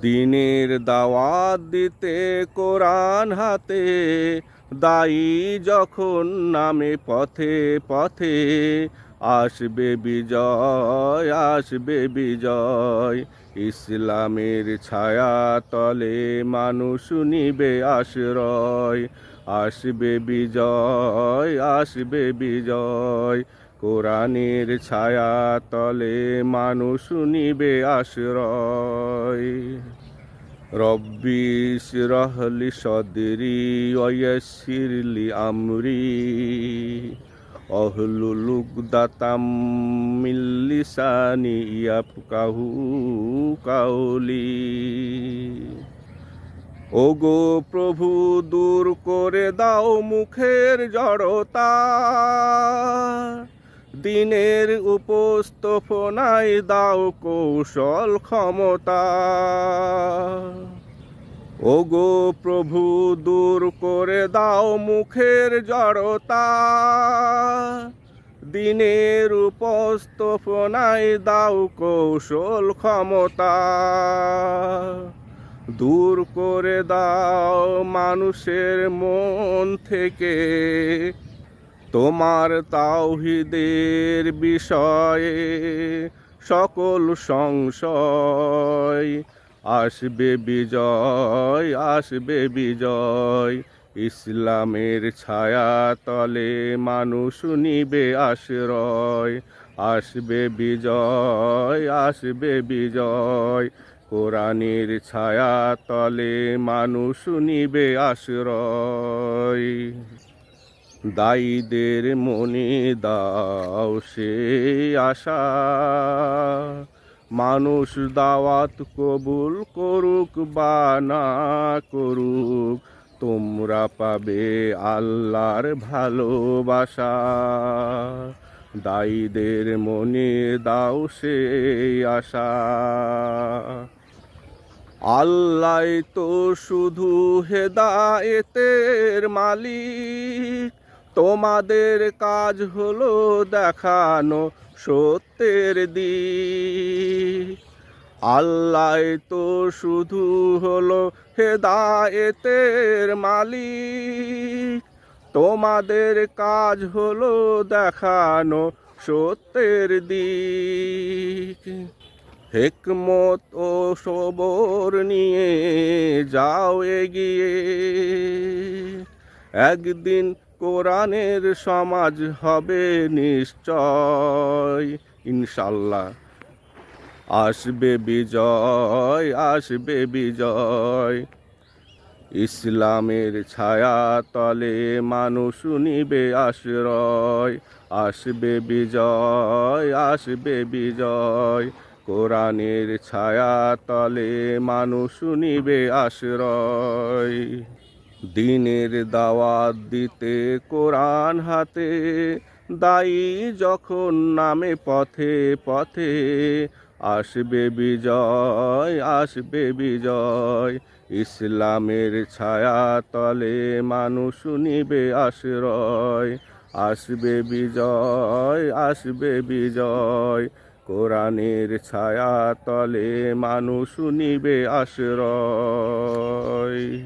দিনের দাওয়াত দিতে কোরআন হাতে, দায়ী যখন নামে পথে পথে, আসবে বিজয় আসবে বিজয়। ইসলামের ছায়া তলে মানুষ নিবে আশ্রয়। আসবে বিজয় আসবে বিজয়। কোরআনের ছায়া তলে মানুষ নিবে আশ্রয়। রব্বি রহলি সদরি ওয়সিরলি আমরি। অহলুলুক দাতাম মিল্লিসানি ইয়াপকাহু কাউলি ওগো প্রভু, দূর করে দাও মুখের জড়তা। দিনের উপস্থাপনায় দাও কৌশল ক্ষমতা। ওগো প্রভু, দূর করে দাও মুখের জড়তা। দিনের উপস্থাপনায় দাও কৌশল ক্ষমতা। দূর করে দাও মানুষের মন থেকে তোমার তাওহিদের বিষয়ে সকল সংশয়। আসবে বিজয় আসবে বিজয়। ইসলামের ছায়া তলে মানুষ নিবে আশ্রয়। আসবে বিজয় আসবে বিজয়। কোরআনের ছায়া তলে মানুষ নিবে আশ্রয়। দায়ীদের মনে দাও সে আশা। মানুষ দাওয়াত কবুল করুক বা না করুক, তোমরা পাবে আল্লাহর ভালোবাসা। দায়ীদের মনে দাও সে আশা। আল্লাহ তো শুধু হেদায়েতের মালিক তোমাদের কাজ হলো দেখানো সত্যের দিক। আল্লাহ তো শুধু হলো হেদায়েতের মালিক। তোমাদের কাজ হলো দেখানো সত্যের দিক। হেকমত ও সবর নিয়ে যাও এগিয়ে। একদিন কোরআনের সমাজ হবে নিশ্চয়। ইনশাল্লাহ। আসবে বিজয় আসবে বিজয়। ইসলামের ছায়া তলে মানুষ নিবে আশ্রয়। আসবে বিজয় আসবে বিজয়। কোরআনের ছায়া তলে মানুষ নিবে আশ্রয়। দিনের দাওয়াত দিতে কোরআন হাতে, দায়ী যখন নামে পথে পথে, আসবে বিজয় আসবে বিজয়। ইসলামের ছায়া তলে মানুষ নিবে আশ্রয়। আসবে বিজয় আসবে বিজয়। কোরআনের ছায়া তলে মানুষ নিবে আশ্রয়।